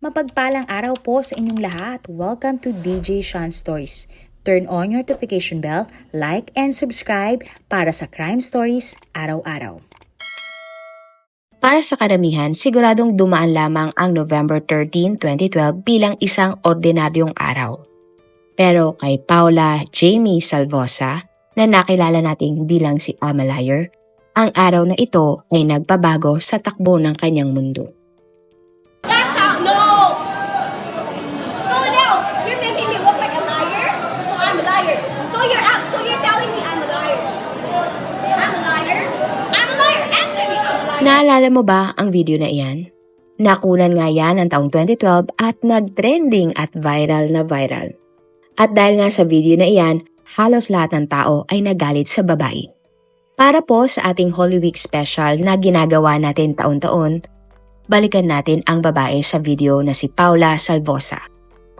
Mapagpalang araw po sa inyong lahat. Welcome to DJ Sean Stories. Turn on your notification bell, like and subscribe para sa crime stories araw-araw. Para sa karamihan, siguradong dumaan lamang ang November 13, 2012 bilang isang ordinaryong araw. Pero kay Paula Jamie Salvosa, na nakilala nating bilang si Amalayer, ang araw na ito ay nagpabago sa takbo ng kanyang mundo. Naalala mo ba ang video na iyan? Nakunan nga yan ng taong 2012 at nag-trending at viral na viral. At dahil nga sa video na iyan, halos lahat ng tao ay nagalit sa babae. Para po sa ating Holy Week special na ginagawa natin taon-taon, balikan natin ang babae sa video na si Paula Salvosa,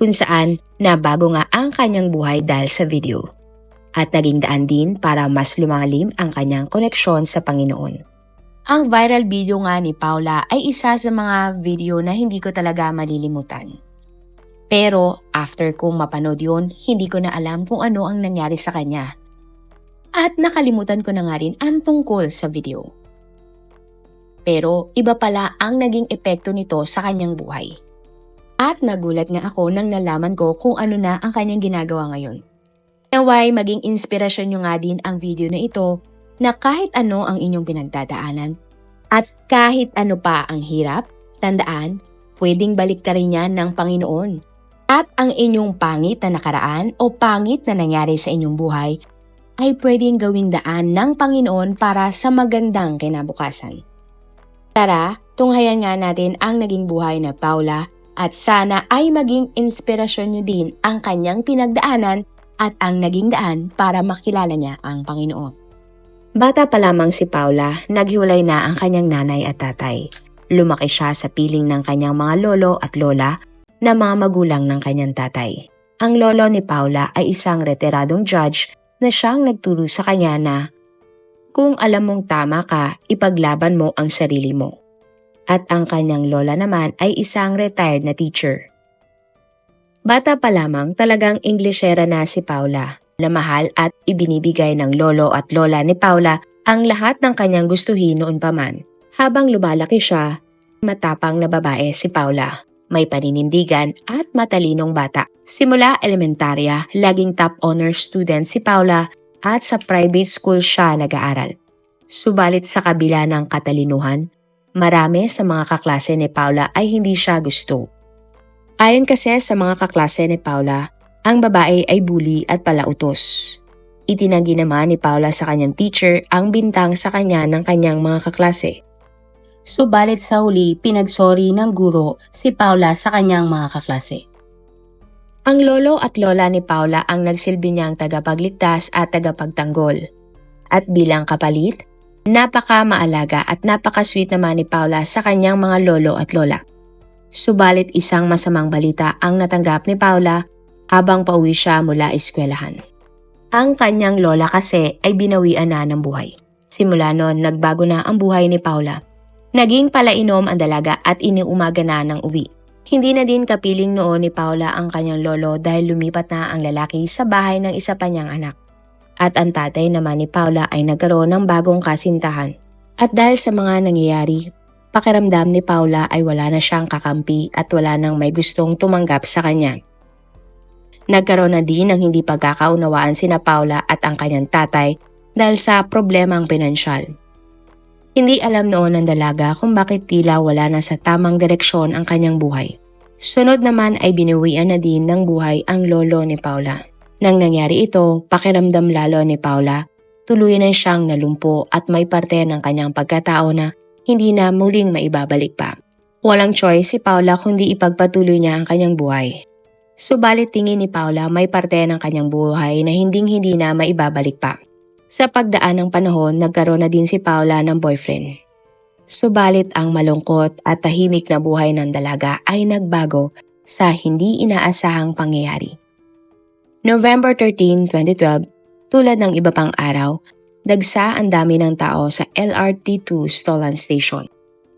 kung saan nabago nga ang kanyang buhay dahil sa video. At naging daan din para mas lumalim ang kanyang koneksyon sa Panginoon. Ang viral video nga ni Paula ay isa sa mga video na hindi ko talaga malilimutan. Pero after kong mapanood yun, hindi ko na alam kung ano ang nangyari sa kanya. At nakalimutan ko na nga rin ang tungkol sa video. Pero iba pala ang naging epekto nito sa kanyang buhay. At nagulat nga ako nang nalaman ko kung ano na ang kanyang ginagawa ngayon. Naway maging inspirasyon nyo nga din ang video na ito na kahit ano ang inyong pinagdadaanan at kahit ano pa ang hirap, tandaan, pwedeng baliktarin yan ng Panginoon. At ang inyong pangit na nakaraan o pangit na nangyari sa inyong buhay ay pwedeng gawing daan ng Panginoon para sa magandang kinabukasan. Tara, tunghayan nga natin ang naging buhay na Paula at sana ay maging inspirasyon nyo din ang kanyang pinagdaanan at ang naging daan para makilala niya ang Panginoon. Bata pa lamang si Paula, naghiwalay na ang kanyang nanay at tatay. Lumaki siya sa piling ng kanyang mga lolo at lola na mga magulang ng kanyang tatay. Ang lolo ni Paula ay isang retiradong judge na siyang nagturo sa kanya na kung alam mong tama ka, ipaglaban mo ang sarili mo. At ang kanyang lola naman ay isang retired na teacher. Bata pa lamang talagang Englishera na si Paula na mahal at ibinibigay ng lolo at lola ni Paula ang lahat ng kanyang gustuhin noon pa man. Habang lumalaki siya, matapang na babae si Paula. May paninindigan at matalinong bata. Simula elementarya, laging top honor student si Paula at sa private school siya nag-aaral. Subalit sa kabila ng katalinuhan, marami sa mga kaklase ni Paula ay hindi siya gusto. Ayon kasi sa mga kaklase ni Paula, ang babae ay bully at palautos. Itinanggi naman ni Paula sa kanyang teacher ang bintang sa kanya ng kanyang mga kaklase. Subalit sa huli, pinagsori ng guro si Paula sa kanyang mga kaklase. Ang lolo at lola ni Paula ang nagsilbi niyang tagapagligtas at tagapagtanggol. At bilang kapalit, napaka maalaga at napaka-sweet naman ni Paula sa kanyang mga lolo at lola. Subalit isang masamang balita ang natanggap ni Paula habang pauwi siya mula eskwelahan. Ang kanyang lola kasi ay binawian na ng buhay. Simula noon, nagbago na ang buhay ni Paula. Naging palainom ang dalaga at iniumaga na ng uwi. Hindi na din kapiling noon ni Paula ang kanyang lolo dahil lumipat na ang lalaki sa bahay ng isa pa niyang anak. At ang tatay naman ni Paula ay nagkaroon ng bagong kasintahan. At dahil sa mga nangyayari, pakiramdam ni Paula ay wala na siyang kakampi at wala nang may gustong tumanggap sa kanya. Nagkaroon na din ng hindi pagkakaunawaan sina Paula at ang kanyang tatay dahil sa problemang pinansyal. Hindi alam noon ng dalaga kung bakit tila wala na sa tamang direksyon ang kanyang buhay. Sunod naman ay binuwian na din ng buhay ang lolo ni Paula. Nang nangyari ito, pakiramdam lalo ni Paula, tuluyan na siyang nalumpo at may parte ng kanyang pagkatao na hindi na muling maibabalik pa. Walang choice si Paula kundi ipagpatuloy niya ang kanyang buhay. Subalit tingin ni Paula may parte ng kanyang buhay na hinding-hindi na maibabalik pa. Sa pagdaan ng panahon, nagkaroon na din si Paula ng boyfriend. Subalit ang malungkot at tahimik na buhay ng dalaga ay nagbago sa hindi inaasahang pangyayari. November 13, 2012, tulad ng iba pang araw, dagsa ang dami ng tao sa LRT2 Stolan Station.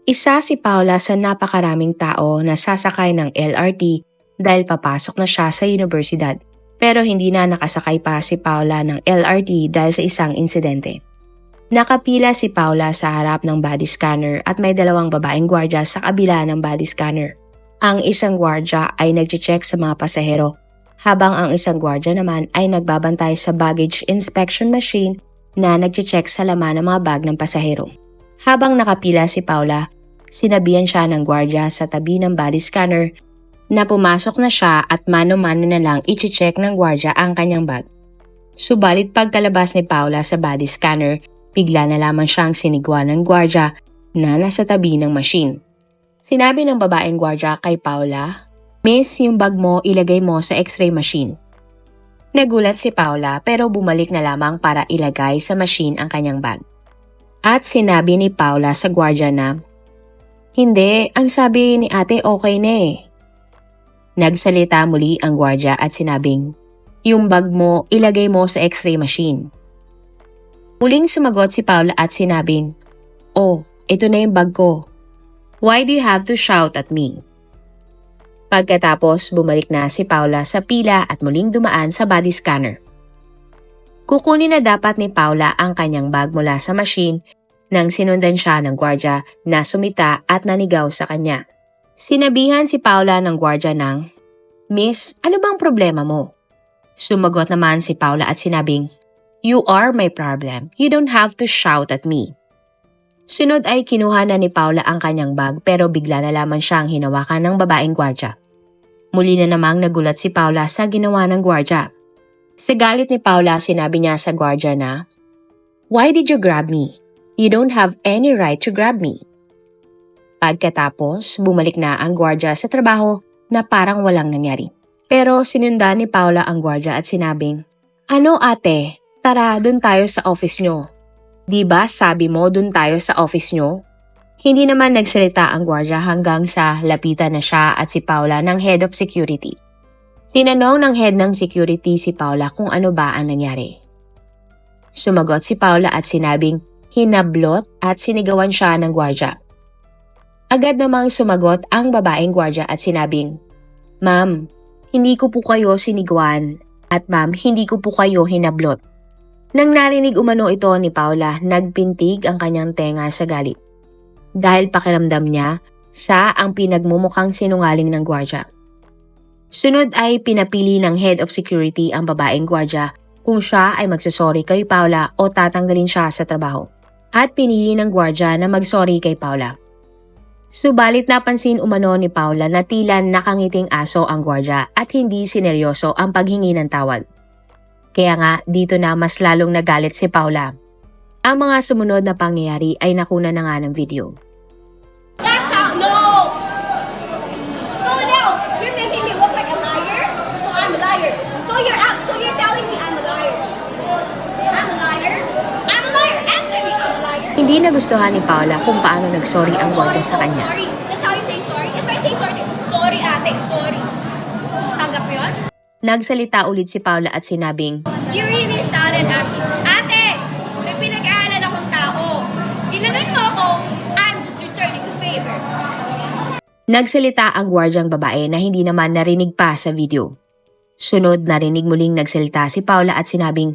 Isa si Paula sa napakaraming tao na sasakay ng LRT dahil papasok na siya sa universidad. Pero hindi na nakasakay pa si Paula ng LRT dahil sa isang insidente. Nakapila si Paula sa harap ng body scanner at may dalawang babaeng gwardya sa kabila ng body scanner. Ang isang gwardya ay nagche-check sa mga pasahero habang ang isang gwardya naman ay nagbabantay sa baggage inspection machine na nagche-check sa laman ng mga bag ng pasahero. Habang nakapila si Paula, sinabihan siya ng gwardya sa tabi ng body scanner na pumasok na siya at mano-mano na lang iche-check ng gwardya ang kanyang bag. Subalit pagkalabas ni Paula sa body scanner, bigla na lamang siyang sinigwa ng gwardya na nasa tabi ng machine. Sinabi ng babaeng gwardya kay Paula, Miss, yung bag mo ilagay mo sa x-ray machine. Nagulat si Paula pero bumalik na lamang para ilagay sa machine ang kanyang bag. At sinabi ni Paula sa gwardya na, Hindi, ang sabi ni ate okay na eh. Nagsalita muli ang gwardya at sinabing, Yung bag mo ilagay mo sa x-ray machine. Muling sumagot si Paula at sinabing, Oh, ito na yung bag ko. Why do you have to shout at me? Pagkatapos, bumalik na si Paula sa pila at muling dumaan sa body scanner. Kukunin na dapat ni Paula ang kanyang bag mula sa machine nang sinundan siya ng gwardya na sumita at nanigaw sa kanya. Sinabihan si Paula ng gwardya ng, Miss, ano bang problema mo? Sumagot naman si Paula at sinabing, You are my problem. You don't have to shout at me. Sunod ay kinuha na ni Paula ang kanyang bag pero bigla na lamang siyang hinawakan ng babaeng gwardya. Muli na namang nagulat si Paula sa ginawa ng gwardya. Sa galit ni Paula, sinabi niya sa gwardya na, Why did you grab me? You don't have any right to grab me. Pagkatapos, bumalik na ang gwardya sa trabaho na parang walang nangyari. Pero sinundan ni Paula ang gwardya at sinabing, Ano ate, tara dun tayo sa office nyo. Di ba sabi mo dun tayo sa office nyo? Hindi naman nagsalita ang gwardya hanggang sa lapitan na siya at si Paula ng head of security. Tinanong ng head ng security si Paula kung ano ba ang nangyari. Sumagot si Paula at sinabing hinablot at sinigawan siya ng gwardya. Agad namang sumagot ang babaeng gwardya at sinabing, Ma'am, hindi ko po kayo sinigwan at ma'am, hindi ko po kayo hinablot. Nang narinig umano ito ni Paula, nagpintig ang kanyang tenga sa galit. Dahil pakiramdam niya, siya ang pinagmumukhang sinungaling ng gwardya. Sunod ay pinapili ng head of security ang babaeng gwardya kung siya ay magsasorry kay Paula o tatanggalin siya sa trabaho. At pinili ng gwardya na magsorry kay Paula. Subalit napansin umano ni Paula na tila nakangiting aso ang gwardya at hindi sineryoso ang paghingi ng tawad. Kaya nga dito na mas lalong nagalit si Paula. Ang mga sumunod na pangyayari ay nakuna na nga ng video. That's how. No. So now you're making me look like a liar. So I'm a liar. So you're out. So you're telling me I'm a liar. I'm a liar. I'm a liar. Answer me. I'm a liar. Hindi nagustuhan ni Paula kung paano nagsorry ang gwardya sa kanya. Sorry. That's how you say sorry. If I say sorry, sorry ate, sorry. Tanggap mo yun? Nagsalita ulit si Paula at sinabing, You really shouted at me. Ate, may pinag-aaral akong tao. Ginanon mo ako, I'm just returning the favor. Nagsalita ang gwardyang babae na hindi naman narinig pa sa video. Sunod narinig muling nagsalita si Paula at sinabing,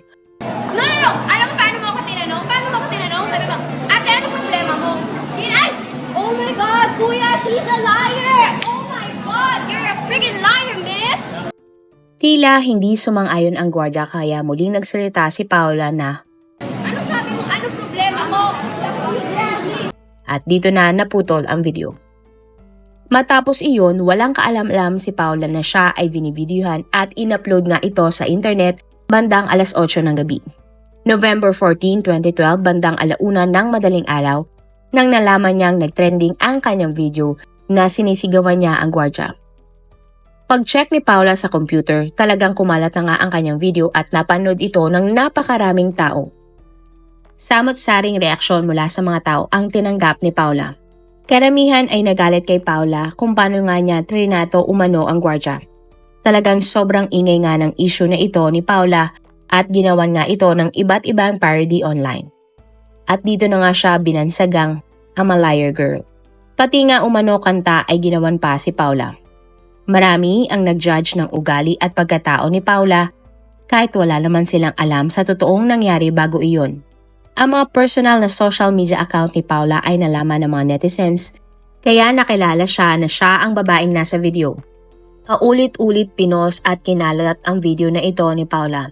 Tila hindi sumang-ayon ang gwardya kaya muling nagsalita si Paula na Ano sabi mo? Ano problema mo? at dito na naputol ang video. Matapos iyon, walang kaalam-alam si Paula na siya ay binivideohan at in-upload nga ito sa internet bandang alas 8 ng gabi. November 14, 2012, bandang alauna ng madaling araw, nang nalaman niyang nagtrending ang kanyang video na sinisigawan niya ang gwardya. Pag-check ni Paula sa computer, talagang kumalat na nga ang kanyang video at napanood ito ng napakaraming tao. Samot-saring reaksyon mula sa mga tao ang tinanggap ni Paula. Karamihan ay nagalit kay Paula kung paano nga niya trinato umano ang gwardya. Talagang sobrang ingay nga ng issue na ito ni Paula at ginawan nga ito ng iba't ibang parody online. At dito na nga siya binansagang I'm a liar girl. Pati nga umano kanta ay ginawan pa si Paula. Marami ang nag-judge ng ugali at pagkatao ni Paula kahit wala naman silang alam sa totoong nangyari bago iyon. Ang mga personal na social media account ni Paula ay nalaman ng mga netizens kaya nakilala siya na siya ang babaeng nasa video. Paulit-ulit pinos at kinalat ang video na ito ni Paula.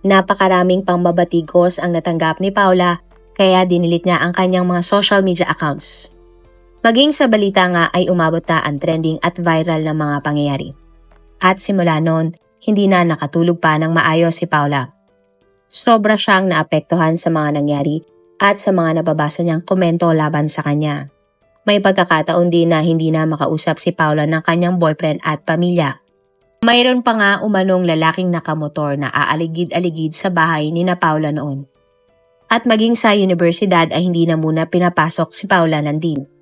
Napakaraming pambabatigos ang natanggap ni Paula kaya dinilit niya ang kanyang mga social media accounts. Maging sa balita nga ay umabot na ang trending at viral na mga pangyayari. At simula noon, hindi na nakatulog pa ng maayos si Paula. Sobra siyang naapektuhan sa mga nangyari at sa mga nababasa niyang komento laban sa kanya. May pagkakataon din na hindi na makausap si Paula ng kanyang boyfriend at pamilya. Mayroon pa nga umanong lalaking nakamotor na aaligid-aligid sa bahay ni na Paula noon. At maging sa universidad ay hindi na muna pinapasok si Paula nandin.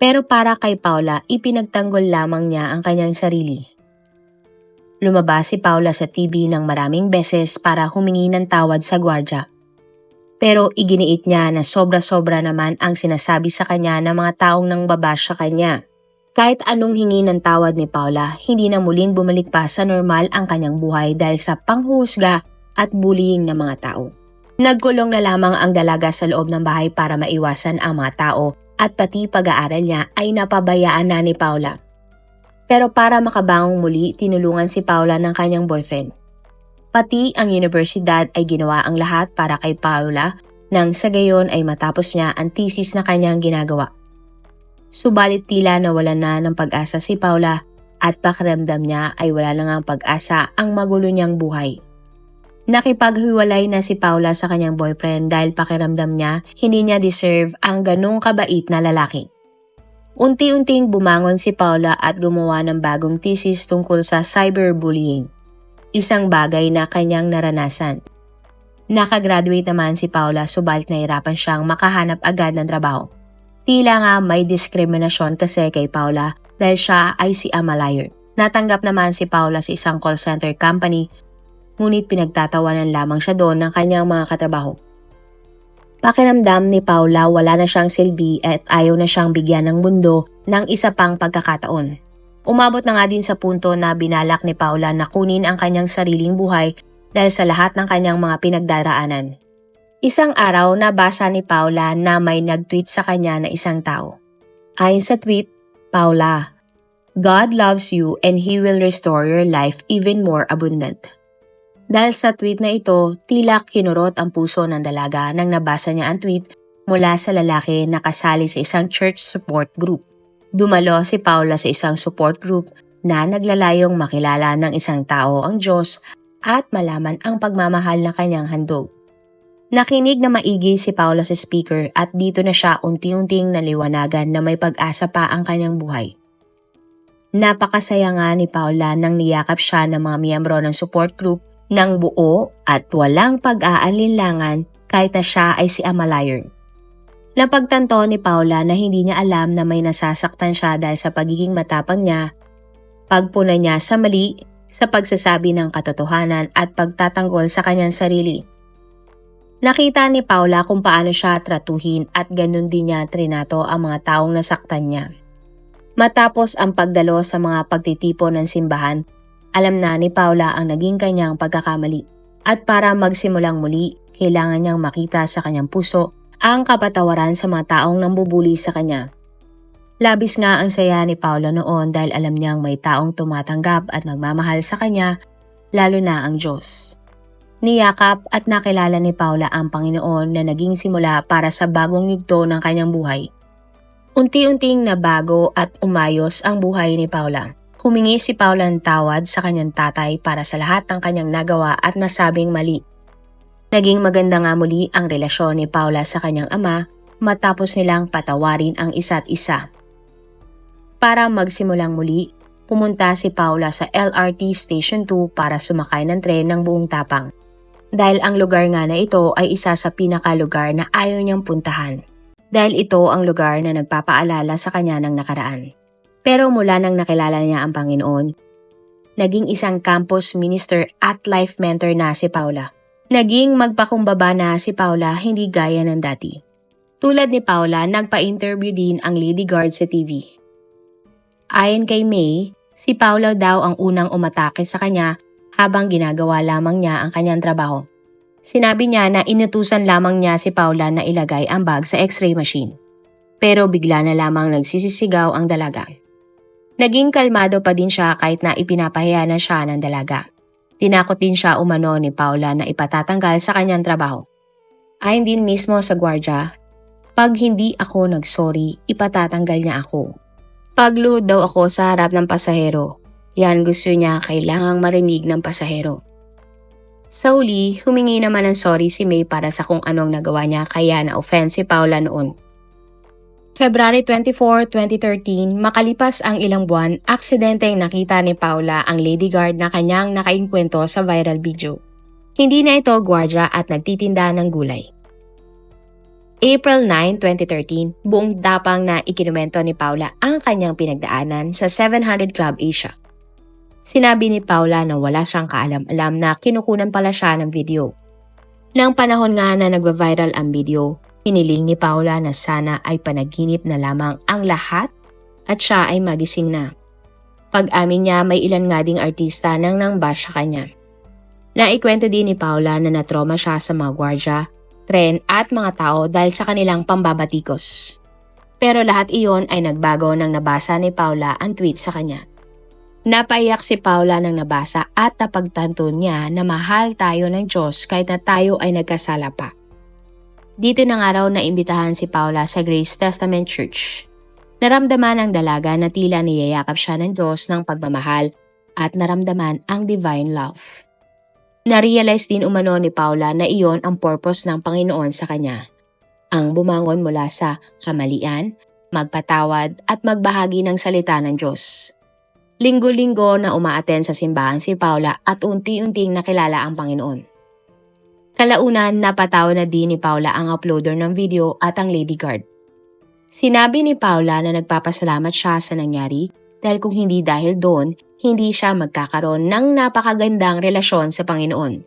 Pero para kay Paula, ipinagtanggol lamang niya ang kanyang sarili. Lumabas si Paula sa TV ng maraming beses para humingi ng tawad sa gwardya. Pero iginiit niya na sobra-sobra naman ang sinasabi sa kanya ng mga taong nang babash sa kanya. Kahit anong hingi ng tawad ni Paula, hindi na muling bumalik pa sa normal ang kanyang buhay dahil sa panghusga at bullying ng mga tao. Nagkulong na lamang ang dalaga sa loob ng bahay para maiwasan ang mga tao at pati pag-aaral niya ay napabayaan na ni Paula. Pero para makabangong muli, tinulungan si Paula ng kanyang boyfriend. Pati ang universidad ay ginawa ang lahat para kay Paula nang sa gayon ay matapos niya ang thesis na kanyang ginagawa. Subalit tila nawala na ng pag-asa si Paula at pakiramdam niya ay wala na ngang pag-asa ang magulo niyang buhay. Nakipaghiwalay na si Paula sa kanyang boyfriend dahil pakiramdam niya hindi niya deserve ang ganong kabait na lalaki. Unti-unting bumangon si Paula at gumawa ng bagong thesis tungkol sa cyberbullying. Isang bagay na kanyang naranasan. Nakagraduate naman si Paula subalit nahirapan siyang makahanap agad ng trabaho. Tila nga may diskriminasyon kasi kay Paula dahil siya ay si Amalayer. Natanggap naman si Paula sa isang call center company ngunit pinagtatawanan lamang siya doon ng kanyang mga katrabaho. Pakiramdam ni Paula wala na siyang silbi at ayaw na siyang bigyan ng mundo ng isa pang pagkakataon. Umabot na nga din sa punto na binalak ni Paula na kunin ang kanyang sariling buhay dahil sa lahat ng kanyang mga pinagdaraanan. Isang araw nabasa ni Paula na may nag-tweet sa kanya na isang tao. Ayon sa tweet, Paula, God loves you and He will restore your life even more abundant. Dahil sa tweet na ito, tila kinurot ang puso ng dalaga nang nabasa niya ang tweet mula sa lalaki na kasali sa isang church support group. Dumalo si Paula sa isang support group na naglalayong makilala ng isang tao ang Diyos at malaman ang pagmamahal ng kanyang handog. Nakinig na maigi si Paula sa speaker at dito na siya unti-unting naliwanagan na may pag-asa pa ang kanyang buhay. Napakasaya nga ni Paula nang niyakap siya ng mga miyembro ng support group ng buo at walang pag-aalinlangan kahit na siya ay si Amalayer. Napagtanto ni Paula na hindi niya alam na may nasasaktan siya dahil sa pagiging matapang niya, pagpuna niya sa mali, sa pagsasabi ng katotohanan at pagtatanggol sa kanyang sarili. Nakita ni Paula kung paano siya tratuhin at ganun din niya trinato ang mga taong nasaktan niya. Matapos ang pagdalo sa mga pagtitipo ng simbahan, alam na ni Paula ang naging kanyang pagkakamali. At para magsimulang muli, kailangan niyang makita sa kanyang puso ang kapatawaran sa mga taong nambubuli sa kanya. Labis nga ang saya ni Paula noon dahil alam niyang may taong tumatanggap at nagmamahal sa kanya, lalo na ang Diyos. Niyakap at nakilala ni Paula ang Panginoon na naging simula para sa bagong yugto ng kanyang buhay. Unti-unting nabago at umayos ang buhay ni Paula. Humingi si Paula ng tawad sa kanyang tatay para sa lahat ng kanyang nagawa at nasabing mali. Naging maganda nga muli ang relasyon ni Paula sa kanyang ama matapos nilang patawarin ang isa't isa. Para magsimulang muli, pumunta si Paula sa LRT Station 2 para sumakay ng tren ng buong tapang. Dahil ang lugar nga na ito ay isa sa pinakalugar na ayaw niyang puntahan. Dahil ito ang lugar na nagpapaalala sa kanya ng nakaraan. Pero mula nang nakilala niya ang Panginoon, naging isang campus minister at life mentor na si Paula. Naging magpakumbaba na si Paula hindi gaya ng dati. Tulad ni Paula, nagpa-interview din ang lady guard sa TV. Ayon kay May, si Paula daw ang unang umatake sa kanya habang ginagawa lamang niya ang kanyang trabaho. Sinabi niya na inutusan lamang niya si Paula na ilagay ang bag sa x-ray machine. Pero bigla na lamang nagsisisigaw ang dalaga. Naging kalmado pa din siya kahit na ipinapahiya na siya ng dalaga. Tinakot din siya umano ni Paula na ipatatanggal sa kanyang trabaho. Ayon din mismo sa gwardya, pag hindi ako nagsorry, ipatatanggal niya ako. Pagluhod daw ako sa harap ng pasahero. Yan gusto niya kailangang marinig ng pasahero. Sa huli, humingi naman ng sorry si May para sa kung anong nagawa niya kaya na-offend si Paula noon. February 24, 2013, makalipas ang ilang buwan, aksidenteng nakita ni Paula ang lady guard na kanyang nakainkwento sa viral video. Hindi na ito gwardya at nagtitinda ng gulay. April 9, 2013, buong dapang na ikinumento ni Paula ang kanyang pinagdaanan sa 700 Club Asia. Sinabi ni Paula na wala siyang kaalam-alam na kinukunan pala siya ng video. Nang panahon nga na nagva-viral ang video, hiniling ni Paula na sana ay panaginip na lamang ang lahat at siya ay magising na. Pag-amin niya may ilan nga ding artista nang nang bash sa kanya. Naikwento din ni Paula na natroma siya sa mga gwardya tren at mga tao dahil sa kanilang pambabatikos. Pero lahat iyon ay nagbago nang nabasa ni Paula ang tweet sa kanya. Napaiyak si Paula nang nabasa at napagtanto niya na mahal tayo ng Diyos kahit na tayo ay nagkasala pa. Dito ng araw na imbitahan si Paula sa Grace Testament Church. Naramdaman ng dalaga na tila niyayakap siya ng Diyos ng pagmamahal at naramdaman ang divine love. Narealize din umano ni Paula na iyon ang purpose ng Panginoon sa kanya. Ang bumangon mula sa kamalian, magpatawad at magbahagi ng salita ng Diyos. Linggo-linggo na umaaten sa simbahan si Paula at unti-unting nakilala ang Panginoon. Kalaunan, napatawa na din ni Paula ang uploader ng video at ang lady guard. Sinabi ni Paula na nagpapasalamat siya sa nangyari dahil kung hindi dahil doon, hindi siya magkakaroon ng napakagandang relasyon sa Panginoon.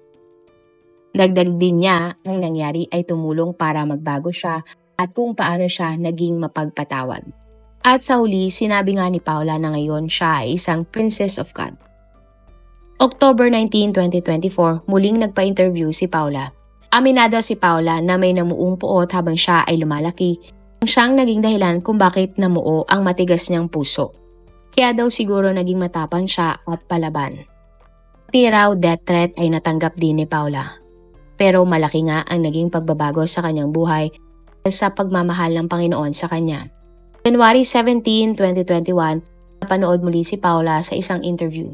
Dagdag din niya, ang nangyari ay tumulong para magbago siya at kung paano siya naging mapagpatawad. At sa huli, sinabi nga ni Paula na ngayon siya ay isang Princess of God. October 19, 2024, muling nagpa-interview si Paula. Aminado si Paula na may namuong puot habang siya ay lumalaki. Siyang naging dahilan kung bakit namuo ang matigas niyang puso. Kaya daw siguro naging matapang siya at palaban. Pati raw death threat ay natanggap din ni Paula. Pero malaki nga ang naging pagbabago sa kanyang buhay sa pagmamahal ng Panginoon sa kanya. January 17, 2021, napanood muli si Paula sa isang interview.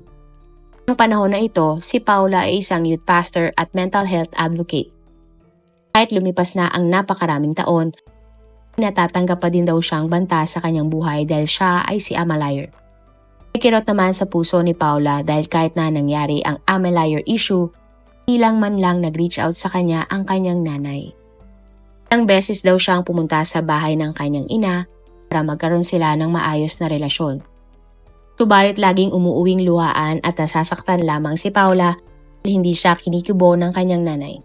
Ang panahon na ito, si Paula ay isang youth pastor at mental health advocate. Kahit lumipas na ang napakaraming taon, natatanggap pa din daw siyang banta sa kanyang buhay dahil siya ay si Amalayer. Ikirot naman sa puso ni Paula dahil kahit na nangyari ang Amelayer issue, ilang man lang nag-reach out sa kanya ang kanyang nanay. Ilang beses daw siyang pumunta sa bahay ng kanyang ina para magkaroon sila ng maayos na relasyon. Subalit laging umuuwing luhaan at nasasaktan lamang si Paula dahil hindi siya kinikibo ng kanyang nanay.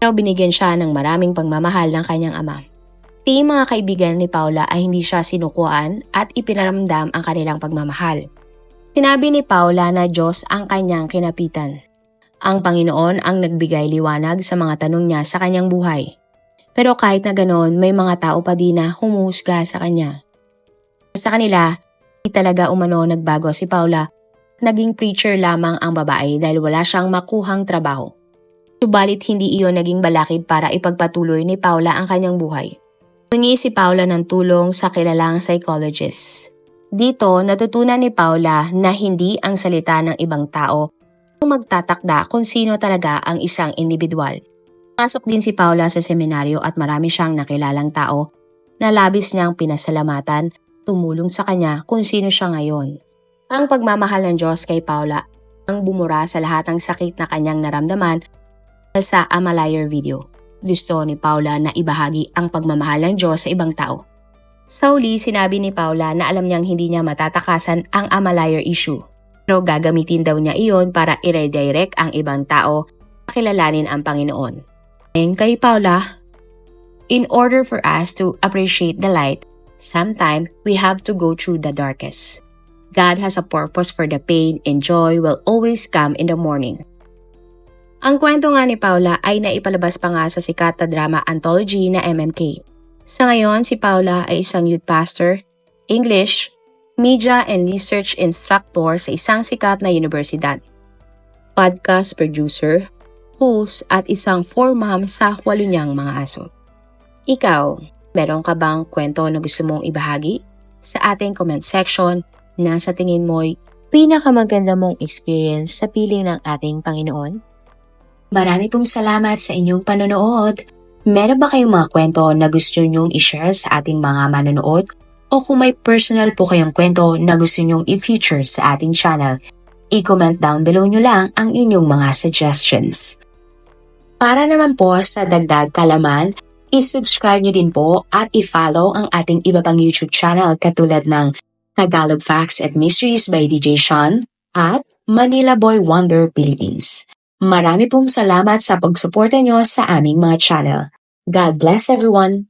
Pero binigyan siya ng maraming pagmamahal ng kanyang ama. Ti mga kaibigan ni Paula ay hindi siya sinukuan at ipinaramdam ang kanilang pagmamahal. Sinabi ni Paula na Diyos ang kanyang kinapitan. Ang Panginoon ang nagbigay liwanag sa mga tanong niya sa kanyang buhay. Pero kahit na ganoon, may mga tao pa din na humusga sa kanya. Sa kanila, talaga umano nagbago si Paula. Naging preacher lamang ang babae dahil wala siyang makuhang trabaho. Subalit hindi iyon naging balakid para ipagpatuloy ni Paula ang kanyang buhay. Humingi si Paula ng tulong sa kilalang psychologist. Dito, natutunan ni Paula na hindi ang salita ng ibang tao ang magtatakda kung sino talaga ang isang individual. Pasok din si Paula sa seminaryo at marami siyang nakilalang tao na labis niyang pinasalamatan, tumulong sa kanya kung sino siya ngayon. Ang pagmamahal ng Diyos kay Paula ang bumura sa lahat ng sakit na kanyang naramdaman sa Amalayer video. Gusto ni Paula na ibahagi ang pagmamahal ng Diyos sa ibang tao. Sa huli, sinabi ni Paula na alam niyang hindi niya matatakasan ang Amalayer issue. Pero gagamitin daw niya iyon para i-redirect ang ibang tao kilalanin ang Panginoon. Ayon kay Paula, In order for us to appreciate the light, sometimes we have to go through the darkest. God has a purpose for the pain and joy will always come in the morning. Ang kwento nga ni Paula ay naipalabas pa nga sa sikat na drama anthology na MMK. Sa ngayon, si Paula ay isang youth pastor, English, media and research instructor sa isang sikat na universidad, podcast producer, host at isang for-mom sa walo niyang mga aso. Ikaw, meron ka bang kwento na gusto mong ibahagi? Sa ating comment section na sa tingin mo'y pinakamaganda mong experience sa piling ng ating Panginoon? Marami pong salamat sa inyong panonood. Meron ba kayong mga kwento na gusto nyong i-share sa ating mga manonood? O kung may personal po kayong kwento na gusto nyong i-feature sa ating channel, i-comment down below nyo lang ang inyong mga suggestions. Para naman po sa dagdag kalaman, i-subscribe nyo din po at i-follow ang ating iba pang YouTube channel katulad ng Tagalog Facts and Mysteries by DJ Sean at Manila Boy Wonder Philippines. Marami pong salamat sa pagsuporta nyo sa aming mga channel. God bless everyone!